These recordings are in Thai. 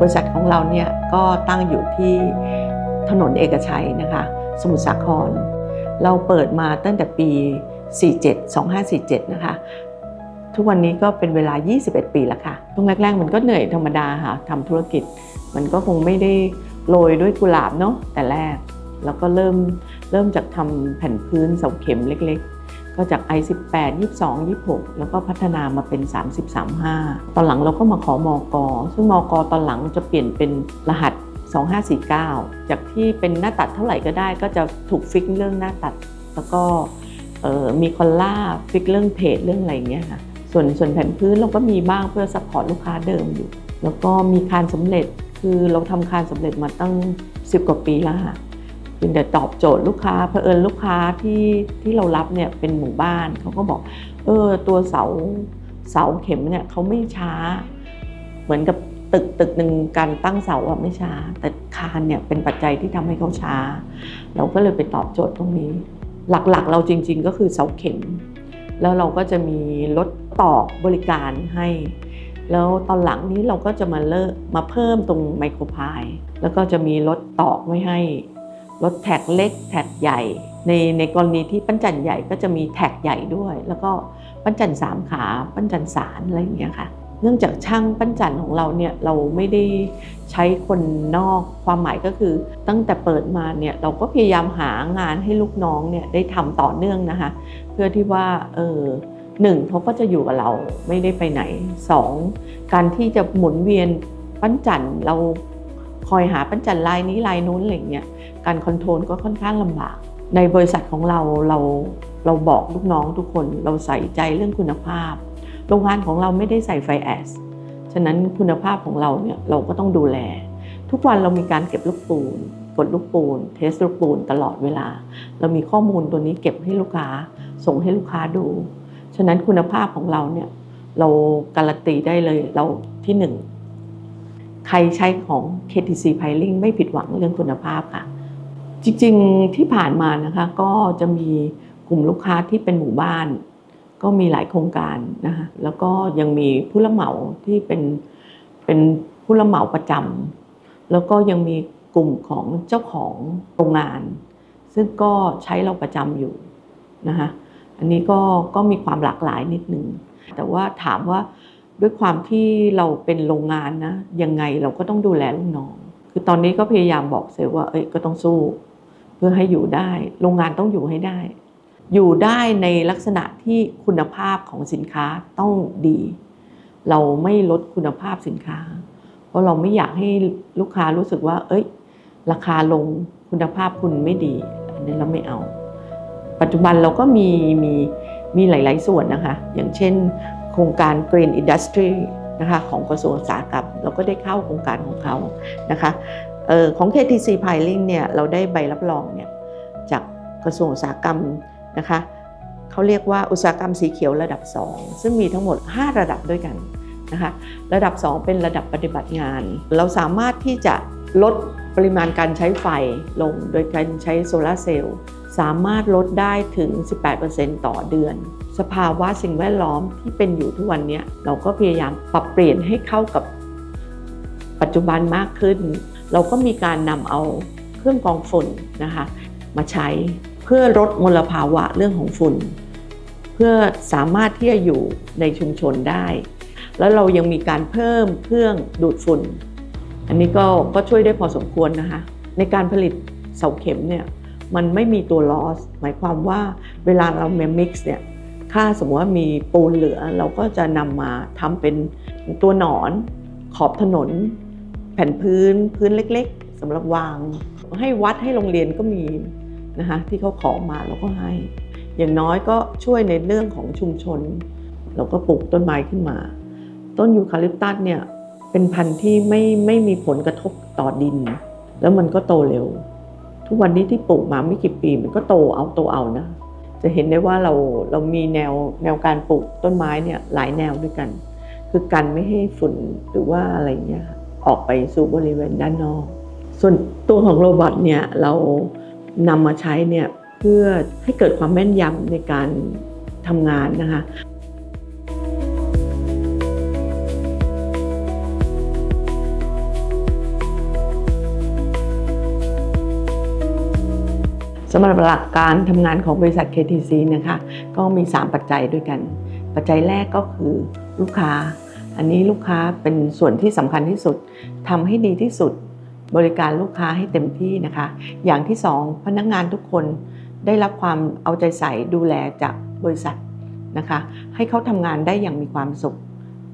บริษัทของเราเนี่ยก็ตั้งอยู่ที่ถนนเอกชัยนะคะ สมุทรสาคร เราเปิดมาตั้งแต่ปี 47 2547 นะคะ ทุกวันนี้ก็เป็นเวลา 21 ปีแล้วค่ะช่วงแรก ๆ มันก็เหนื่อยธรรมดาค่ะทำธุรกิจ มันก็คงไม่ได้โรยด้วยกุหลาบเนาะแต่แรก แล้วก็เริ่มเริ่มจากทำแผ่นพื้นเสาเข็มเล็กๆ ก็จาก i18 22 26 แล้วก็พัฒนามาเป็น30 35 ตอนหลังเราก็มาขอมอกอซึ่งมอกอตอนหลังจะเปลี่ยนเป็นรหัส 2549 จากที่เป็นหน้าตัดเท่าไหร่ก็ได้ ก็จะถูกฟิกเรื่องหน้าตัด แล้วก็มีคอลล่าฟิกเรื่องเพจเรื่องอะไรอย่างเงี้ยค่ะ ส่วนส่วนแผ่นพื้นเราก็มีบ้างเพื่อซัพพอร์ตลูกค้าเดิมอยู่ แล้วก็มีคานสำเร็จคือเราทำคานสำเร็จมาตั้ง 10 กว่าปีแล้วค่ะ เพียงแต่ตอบโจทย์ลูกค้าเผอิญลูกค้าที่ที่เรารับเนี่ยเป็นหมู่บ้านเขาก็บอก เออ ตัวเสาเสาเข็มเนี่ยเขาไม่ช้า เหมือนกับตึกตึกหนึ่งการตั้งเสาอะไม่ช้า แต่คานเนี่ยเป็นปัจจัยที่ทำให้เขาช้า เราก็เลยไปตอบโจทย์ตรงนี้ หลักๆ เราจริง ๆ ก็คือเสาเข็ม แล้วเราก็จะมีรถตอกบริการให้ แล้วตอนหลังนี้เราก็จะมาเลิกมาเพิ่มตรงไมโครพาย แล้วก็จะมีรถตอกไว้ให้ รถแท็กเล็กแท็กใหญ่ ในในกรณีที่ปั้นจันใหญ่ก็จะมีแท็กใหญ่ด้วย แล้วก็ปั้นจันสามขาปั้นจันสารอะไรอย่างเงี้ยค่ะ เนื่องจากช่างปั้นจันของเราเนี่ยเราไม่ได้ใช้คนนอกความหมายก็คือ ตั้งแต่เปิดมาเนี่ยเราก็พยายามหางานให้ลูกน้องเนี่ยได้ทำต่อเนื่องนะคะ เพื่อที่ว่าเออหนึ่งเขาก็จะอยู่กับเราไม่ได้ไปไหนสองการที่จะหมุนเวียนปั้นจันเรา คอยหาปั้นจันลายนี้ลายนู้นอะไรเงี้ยการคอนโทรลก็ค่อนข้างลำบาก ในบริษัทของเราเราเราบอกลูกน้องทุกคนเราใส่ใจเรื่องคุณภาพ โรงงานของเราไม่ได้ใส่ไฟแอสฉะนั้นคุณภาพของเราเนี่ยเราก็ต้องดูแล ทุกวันเรามีการเก็บลูกปูนกดลูกปูน เทสลูกปูนตลอดเวลา เรามีข้อมูลตัวนี้เก็บให้ลูกค้า ส่งให้ลูกค้าดู ฉะนั้นคุณภาพของเราเนี่ยเราการันตีได้เลยเราที่หนึ่ง ใครใช้ของ KTC Piling ไม่ผิดหวังเรื่องคุณภาพค่ะ จริงๆที่ผ่านมานะคะก็จะมีกลุ่มลูกค้าที่เป็นหมู่บ้าน ก็มีหลายโครงการนะคะแล้วก็ยังมีผู้รับเหมาที่เป็นเป็นผู้รับเหมาประจำแล้วก็ยังมีกลุ่มของเจ้าของโรงงาน ซึ่งก็ใช้เราประจำอยู่นะคะอันนี้ก็ก็มีความหลากหลายนิดนึงแต่ว่าถามว่า ด้วยความที่เราเป็นโรงงานนะ ยังไงเราก็ต้องดูแลลูกน้อง คือตอนนี้ก็พยายามบอกเซลว่า เอ้ยก็ต้องสู้ เพื่อให้อยู่ได้ โรงงานต้องอยู่ให้ได้ อยู่ได้ในลักษณะที่คุณภาพของสินค้าต้องดี เราไม่ลดคุณภาพสินค้า เพราะเราไม่อยากให้ลูกค้ารู้สึกว่า เอ้ย ราคาลงคุณภาพคุณไม่ดีอันนี้เราไม่เอา ปัจจุบันเราก็มีมีมีหลาย ๆ ส่วนนะคะ อย่างเช่น โครงการ Green Industry นะคะของกระทรวงอุตสาหกรรมเราก็ได้เข้าโครงการของเขานะคะออของ KTC Piling เนี่ยเราได้ใบรับรองเนี่ยจากกระทรวงอุตสาหกรรมนะคะเขาเรียกว่าอุตสาหกรรมสีเขียวระดับ 2 ซึ่งมีทั้งหมด 5 ระดับด้วยกันนะคะระดับ 2 เป็นระดับปฏิบัติงาน เราสามารถที่จะลดปริมาณการใช้ไฟลงโดยการใช้โซลาร์เซลล์ สามารถลดได้ถึง 18%ต่อเดือน สภาวะสิ่งแวดล้อมที่เป็นอยู่ทุกวันนี้เราก็พยายามปรับเปลี่ยนให้เข้ากับปัจจุบันมากขึ้น เราก็มีการนำเอาเครื่องกรองฝุ่นนะคะมาใช้เพื่อลดมลภาวะเรื่องของฝุ่น เพื่อสามารถที่จะอยู่ในชุมชนได้ แล้วเรายังมีการเพิ่มเครื่องดูดฝุ่น อันนี้ก็ก็ช่วยได้พอสมควรนะคะในการผลิตเสาเข็มเนี่ย มันไม่มีตัวลอสหมายความว่าเวลาเราเมมิกซ์เนี่ยถ้าสมมติว่ามีปูนเหลือเราก็จะนำมาทำเป็นตัวหนอน ขอบถนน แผ่นพื้นพื้นเล็กๆสำหรับวาง ให้วัดให้โรงเรียนก็มีนะคะที่เขาขอมาเราก็ให้ อย่างน้อยก็ช่วยในเรื่องของชุมชน เราก็ปลูกต้นไม้ขึ้นมา ต้นยูคาลิปตัสเนี่ยเป็นพันธุ์ที่ไม่ไม่มีผลกระทบต่อดิน แล้วมันก็โตเร็ว ทุกวันนี้ที่ปลูกมาไม่กี่ปีมันก็โตเอาโตเอานะ จะเห็นได้ว่าเราเรามีแนวแนวการปลูกต้นไม้เนี่ยหลายแนวด้วยกัน คือกันไม่ให้ฝุ่นหรือว่าอะไรเงี้ยออกไปสู่บริเวณด้านนอก ส่วนตัวของโรบอทเนี่ยเรานำมาใช้เนี่ยเพื่อให้เกิดความแม่นยำในการทำงานนะคะ สำหรับหลักการทำงานของบริษัท KTC นะคะ ก็มี 3 ปัจจัยด้วยกัน ปัจจัยแรกก็คือลูกค้า อันนี้ลูกค้าเป็นส่วนที่สำคัญที่สุดทำให้ดีที่สุดบริการลูกค้าให้เต็มที่นะคะ อย่างที่สองพนักงานทุกคนได้รับความเอาใจใส่ดูแลจากบริษัทนะคะ ให้เขาทำงานได้อย่างมีความสุข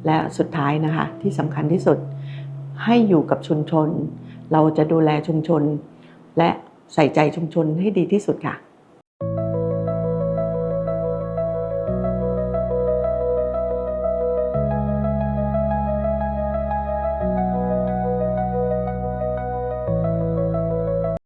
และสุดท้ายนะคะที่สำคัญที่สุด ให้อยู่กับชุมชน เราจะดูแลชุมชน และ ใส่ใจชุมชนให้ดีที่สุดค่ะ